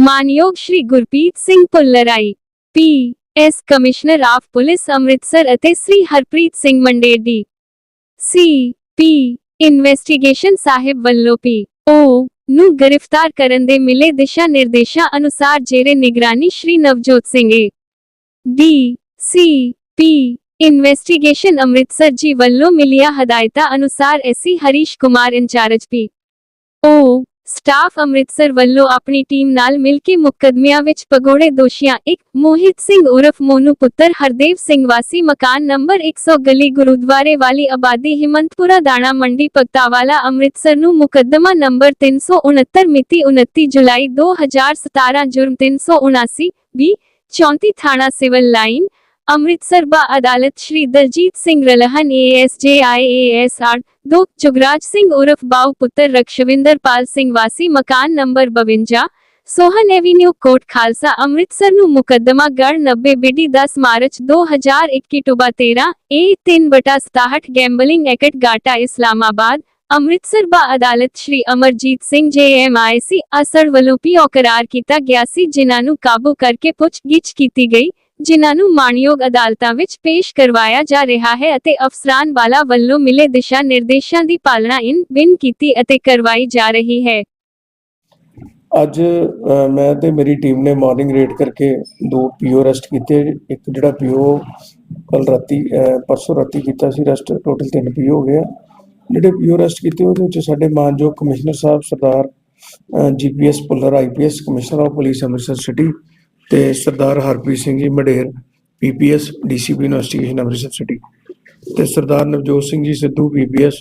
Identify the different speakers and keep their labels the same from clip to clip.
Speaker 1: ਮਾਨਯੋਗ Shri Gurpreet Singh Bhullar P S commissioner of police Amritsar ਅਤੇ Shri Harpreet Singh Mander D C P investigation ਸਾਹਿਬ ਵੱਲੋਂ P ਓ ਨੂੰ ਗ੍ਰਿਫਤਾਰ ਕਰਨ ਦੇ ਮਿਲੇ ਦਿਸ਼ਾ ਨਿਰਦੇਸ਼ਾਂ ਅਨੁਸਾਰ ਜੇਰੇ ਨਿਗਰਾਨੀ Shri Navjot Singh A D C P investigation Amritsar ji ਵੱਲੋਂ ਮਿਲੀਆਂ ਹਦਾਇਤਾਂ ਅਨੁਸਾਰ SI Harish Kumar incharge P O staff Amritsar ਵੱਲੋਂ ਆਪਣੀ ਟੀਮ ਨਾਲ ਮਿਲ ਕੇ ਮੁਕੱਦਮਿਆਂ ਵਿੱਚ ਪਗੋੜੇ ਦੋਸ਼ੀਆਂ ਇੱਕ ਮੋਹਿਤ ਸਿੰਘ ਉਰਫ ਮੋਨੂ ਪੁੱਤਰ ਹਰਦੇਵ ਸਿੰਘ ਵਾਸੀ ਮਕਾਨ ਨੰਬਰ 100 ਗਲੀ ਗੁਰਦੁਆਰੇ ਵਾਲੀ ਆਬਾਦੀ ਹਿਮੰਤਪੁਰਾ ਦਾਣਾ ਮੰਡੀ ਪਗਤਾਵਾਲਾ ਅੰਮ੍ਰਿਤਸਰ ਨੂੰ ਮੁਕੱਦਮਾ ਨੰਬਰ 369 ਮਿਤੀ 29 ਜੁਲਾਈ 2017 ਜੁਰਮ 379 ਬੀ 34 ਥਾਣਾ ਸਿਵਲ ਲਾਈਨ ਅੰਮ੍ਰਿਤਸਰ ਬਾ ਅਦਾਲਤ ਸ਼੍ਰੀ ਦਲਜੀਤ ਸਿੰਘ ਰਲਹਨ ਏਐਸਜੇਆਈਏਐਸਆਰ, ਦੋ ਜੁਗਰਾਜ ਸਿੰਘ ਉਰਫ ਬਾਉ ਪੁੱਤਰ ਰਕਸ਼ਵਿੰਦਰ ਪਾਲ ਸਿੰਘ ਵਾਸੀ, ਮਕਾਨ ਨੰਬਰ 52 ਸੋਹਨ ਐਵੀਨਿਊ ਕੋਟ ਖਾਲਸਾ, ਅੰਮ੍ਰਿਤਸਰ ਨੂੰ ਮੁਕੱਦਮਾ ਗੜ 90 ਬਿਡੀ 10 ਮਾਰਚ 2021 ਟੁਬਾ 13 ਏ 3/67 ਗੈਂਬਲਿੰਗ ਐਕਟ ਗਾਟਾ ਇਸਲਾਮਾਬਾਦ, ਅੰਮ੍ਰਿਤਸਰ ਬਾ ਅਦਾਲਤ ਸ਼੍ਰੀ ਅਮਰਜੀਤ ਸਿੰਘ ਜੇਐਮਆਈਸੀ ਅਸਰ ਵੱਲੋਂ ਪੀਓ ਕਰਾਰ ਕੀਤਾ ਗਿਆ ਸੀ, ਜਿਨ੍ਹਾਂ ਨੂੰ ਕਾਬੂ ਕਰਕੇ ਪੁੱਛਗਿੱਛ ਕੀਤੀ ਗਈ। ਜਿਨ੍ਹਾਂ ਨੂੰ ਮਾਣਯੋਗ ਅਦਾਲਤਾਂ ਵਿੱਚ ਪੇਸ਼ ਕਰਵਾਇਆ ਜਾ ਰਿਹਾ ਹੈ ਅਤੇ ਅਫਸਰਾਨ ਵਾਲਾ ਵੱਲੋਂ ਮਿਲੇ ਦਿਸ਼ਾ ਨਿਰਦੇਸ਼ਾਂ ਦੀ ਪਾਲਣਾ ਇਨ ਬਿਨ ਕੀਤੀ ਅਤੇ ਕਰਵਾਈ ਜਾ ਰਹੀ ਹੈ।
Speaker 2: ਅੱਜ ਮੈਂ ਤੇ ਮੇਰੀ ਟੀਮ ਨੇ ਮਾਰਨਿੰਗ ਰੇਡ ਕਰਕੇ ਦੋ ਪੀਓ ਅਰੈਸਟ ਕੀਤੇ। ਇੱਕ ਜਿਹੜਾ ਪੀਓ ਕੱਲ ਰਾਤੀ ਅ, ਪਰਸੋਂ ਰਾਤੀ ਕੀਤਾ ਸੀ ਅਰੈਸਟ ਟੋਟਲ ਤਿੰਨ ਪੀਓ ਹੋ ਗਿਆ ਜਿਹੜੇ ਪੀਓ ਅਰੈਸਟ ਕੀਤੇ ਉਹਦੇ ਵਿੱਚ ਸਾਡੇ ਮਾਨਯੋਗ commissioner Sahib Sardar GPS Bhullar IPS commissioner of police Amritsar city ਤੇ Sardar Harpreet Singh ji Mander PPS DCP investigation Amritsar city. ਤੇ ਸਰਦਾਰ ਨਵਜੋਤ ਸਿੰਘ ਜੀ ਸਿੱਧੂ ਪੀਪੀਐਸ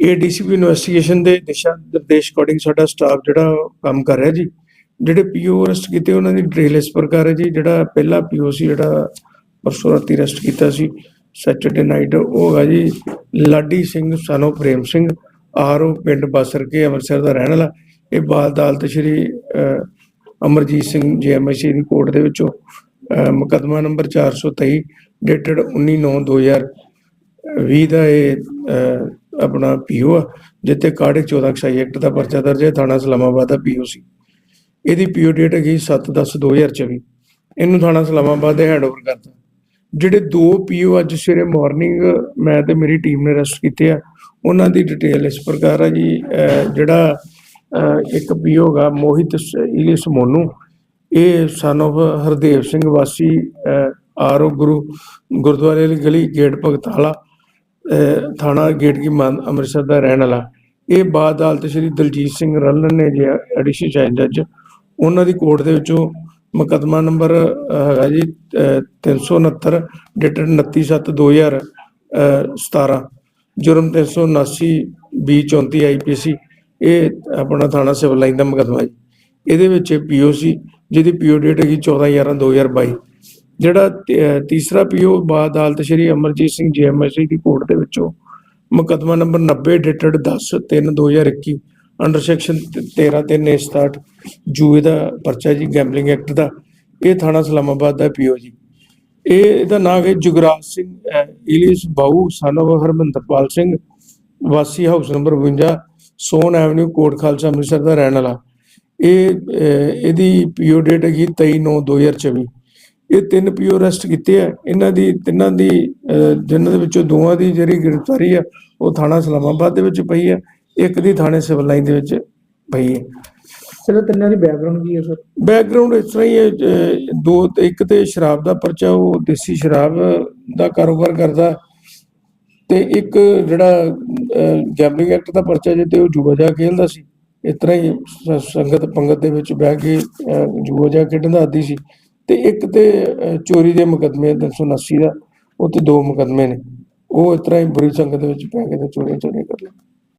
Speaker 2: ਇਹ ਡੀਸੀਪੀ ਇਨਵੈਸਟੀਗੇਸ਼ਨ ਦੇ ਦਿਸ਼ਾ ਨਿਰਦੇਸ਼ ਅਕੋਰਡਿੰਗ ਸਾਡਾ ਸਟਾਫ ਜਿਹੜਾ ਕੰਮ ਕਰ ਰਿਹਾ ਜੀ, ਜਿਹੜੇ ਪੀਓ ਅਰੈਸਟ ਕੀਤੇ ਉਹਨਾਂ ਦੀ ਡਿਟੇਲ ਇਸ ਪ੍ਰਕਾਰ ਹੈ ਜੀ, ਜਿਹੜਾ ਪਹਿਲਾ ਪੀਓ ਸੀ ਜਿਹੜਾ ਪਰਸੋਂ ਰਾਤੀ ਅਰੈਸਟ ਕੀਤਾ ਸੀ ਸੈਚਰਡੇ ਨਾਈਟ ਉਹ ਹੈਗਾ ਜੀ, Ladi Singh, son of Prem Singh, R O ਪਿੰਡ ਬਾਸਰ ਕੇ ਅੰਮ੍ਰਿਤਸਰ ਦਾ ਰਹਿਣ ਵਾਲਾ। ਇਹ ਬਾਲ ਅਦਾਲਤ ਸ਼੍ਰੀ ਅਮਰਜੀਤ ਸਿੰਘ ਜੀਐਮਆਈਸੀ ਦੀ ਕੋਰਟ ਦੇ ਵਿੱਚੋਂ ਅਹ, ਮੁਕੱਦਮਾ ਨੰਬਰ 423 ਡੇਟਡ 19/9/2020 ਦਾ ਇਹ ਅਹ, ਆਪਣਾ ਪੀਓ ਆ ਜਿੱਤੇ ਕਾੜੇ 14 ਕਸਾਈ ਐਕਟ ਦਾ ਪਰਚਾ ਦਰਜ ਹੈ ਥਾਣਾ ਇਸਲਾਮਾਬਾਦ ਦਾ ਪੀਓ ਸੀ। ਇਹਦੀ ਪੀਓ ਡੇਟ ਹੈਗੀ 7/10/2024 ਇਹਨੂੰ ਥਾਣਾ ਇਸਲਾਮਾਬਾਦ ਦੇ ਹੈਂਡਓਵਰ ਕਰਤਾ। ਜਿਹੜੇ ਦੋ ਪੀਓ ਅੱਜ ਸਵੇਰੇ ਮਾਰਨਿੰਗ ਮੈਂ ਤੇ ਮੇਰੀ ਟੀਮ ਨੇ ਅਰੈਸਟ ਕੀਤੇ ਆ ਉਹਨਾਂ ਦੀ ਡਿਟੇਲ ਇਸ ਪ੍ਰਕਾਰ ਆ ਜੀ ਜਿਹੜਾ ਇੱਕ ਪੀਓ ਹੈਗਾ ਮੋਹਿਤ ਸ- ਮੋਨੂ। ਇਹ ਸਨ of ਹਰਦੇਵ ਸਿੰਘ ਵਾਸੀ ਆਰਓ ਗੁਰੂ ਗੁਰਦੁਆਰੇ ਵਾਲੀ ਗਲੀ ਗੇਟ ਭਗਤਾਲਾ ਥਾਣਾ ਗੇਟ ਕੀ ਅੰਮ੍ਰਿਤਸਰ ਦਾ ਰਹਿਣ ਵਾਲਾ। ਇਹ ਬਾਅਦ ਅਦਾਲਤ ਸ਼੍ਰੀ ਦਲਜੀਤ ਸਿੰਘ ਰਲਨ ਨੇ ਜੇ ਐਡੀਸ਼ਨ ਚਾਈਨ ਜੱਜ ਉਹਨਾਂ ਦੀ ਕੋਰਟ ਦੇ ਵਿੱਚੋਂ ਮੁਕੱਦਮਾ ਨੰਬਰ ਹੈਗਾ ਜੀ ਅਹ, 369 ਡੇਟਡ 29/7/2017 ਜੁਰਮ 379 ਬੀ 34 ਆਈਪੀਸੀ ਇਹ ਆਪਣਾ ਥਾਣਾ ਸਿਵਲ ਲਾਈਨ ਦਾ ਮੁਕੱਦਮਾ ਜੀ ਇਹਦੇ ਵਿੱਚ ਪੀਓਸੀ ਜਿਹਦੀ ਪੀਓ ਡੇਟ ਹੈਗੀ 14/11/2022 ਜਿਹੜਾ ਤੀ- ਅਹ ਤੀਸਰਾ ਪੀਓ ਬਾਦ ਅਦਾਲਤ ਸ਼੍ਰੀ ਅਮਰਜੀਤ ਸਿੰਘ ਜੀਐਮਐਸਸੀ ਦੀ ਕੋਰਟ ਦੇ ਵਿੱਚੋਂ ਮੁਕੱਦਮਾ ਨੰਬਰ 90 ਡੇਟਡ 10/3/2021 ਅੰਡਰ ਸੈਕਸ਼ਨ 13/3/67 ਜੂਏ ਦਾ ਪਰਚਾ ਜੀ ਗੈਂਬਲਿੰਗ ਐਕਟ ਦਾ। ਇਹ ਥਾਣਾ ਇਸਲਾਮਾਬਾਦ ਦਾ ਪੀਓ ਜੀ। ਇਹ ਇਹਦਾ ਨਾਮ ਹੈ ਜੁਗਰਾਜ ਸਿੰਘ ਅਹ, ਇਲੀਸ ਬਾਊ ਸਨ of ਹਰਮੰਦਰਪਾਲ ਸਿੰਘ ਵਾਸੀ house number 52 Sun Avenue Kot Khalsa Amritsar ਦਾ ਰਹਿਣ ਵਾਲਾ। ਇਹ ਇਹਦੀ ਪੀਓ ਡੇਟ ਹੈਗੀ 23/9/2024 ਇਹ ਤਿੰਨ ਪੀਓ ਅਰੈਸਟ ਕੀਤੇ ਆ। ਇਹਨਾਂ ਦੀ ਤਿੰਨਾਂ ਦੀ ਜਿਨ੍ਹਾਂ ਦੇ ਵਿੱਚੋਂ ਦੋਵਾਂ ਦੀ ਜਿਹੜੀ ਗ੍ਰਿਫਤਾਰੀ ਆ ਉਹ ਥਾਣਾ ਇਸਲਾਮਾਬਾਦ ਦੇ ਵਿੱਚ ਪਈ ਆ। ਇੱਕ ਦੀ ਥਾਣੇ ਸਿਵਲ ਲਾਈਨ ਦੇ ਵਿੱਚ ਪਈ ਹੈ
Speaker 3: ਸਰ ਤਿੰਨਾਂ ਦੀ ਬੈਕਗ੍ਰਾਉਂਡ ਕੀ ਹੈ ਸਰ?
Speaker 2: ਬੈਕਗ੍ਰਾਉਂਡ ਇਸ ਤਰ੍ਹਾਂ ਹੀ ਹੈ ਦੋ ਇੱਕ ਤੇ ਸ਼ਰਾਬ ਦਾ ਪਰਚਾ ਉਹ ਦੇਸੀ ਸ਼ਰਾਬ ਦਾ ਕਾਰੋਬਾਰ ਕਰਦਾ। ਤੇ ਇੱਕ ਜਿਹੜਾ ਗੈਂਬਲਿੰਗ ਐਕਟ ਦਾ ਪਰਚਾ ਜੇ ਤੇ ਉਹ ਜੂਆ ਜਾ ਖੇਲਦਾ ਸੀ ਇਸ ਤਰ੍ਹਾਂ ਹੀ ਸੰਗਤ ਪੰਗਤ ਦੇ ਵਿੱਚ ਬਹਿ ਕੇ ਅਹ, ਜੂਆ ਜਾ ਖੇਡਣ ਦਾ ਆਦੀ ਸੀ। ਤੇ ਇੱਕ ਤੇ ਚੋਰੀ ਦੇ ਮੁਕੱਦਮੇ 379 ਦਾ ਉਹ ਤੇ ਦੋ ਮੁਕੱਦਮੇ ਨੇ। ਉਹ ਇਸ ਤਰ੍ਹਾਂ ਹੀ ਬੁਰੀ ਸੰਗਤ ਦੇ ਵਿੱਚ ਪੈ ਕੇ ਤੇ ਚੋਰੀਆਂ ਚੋਰੀਆਂ ਕਰ ਲਈ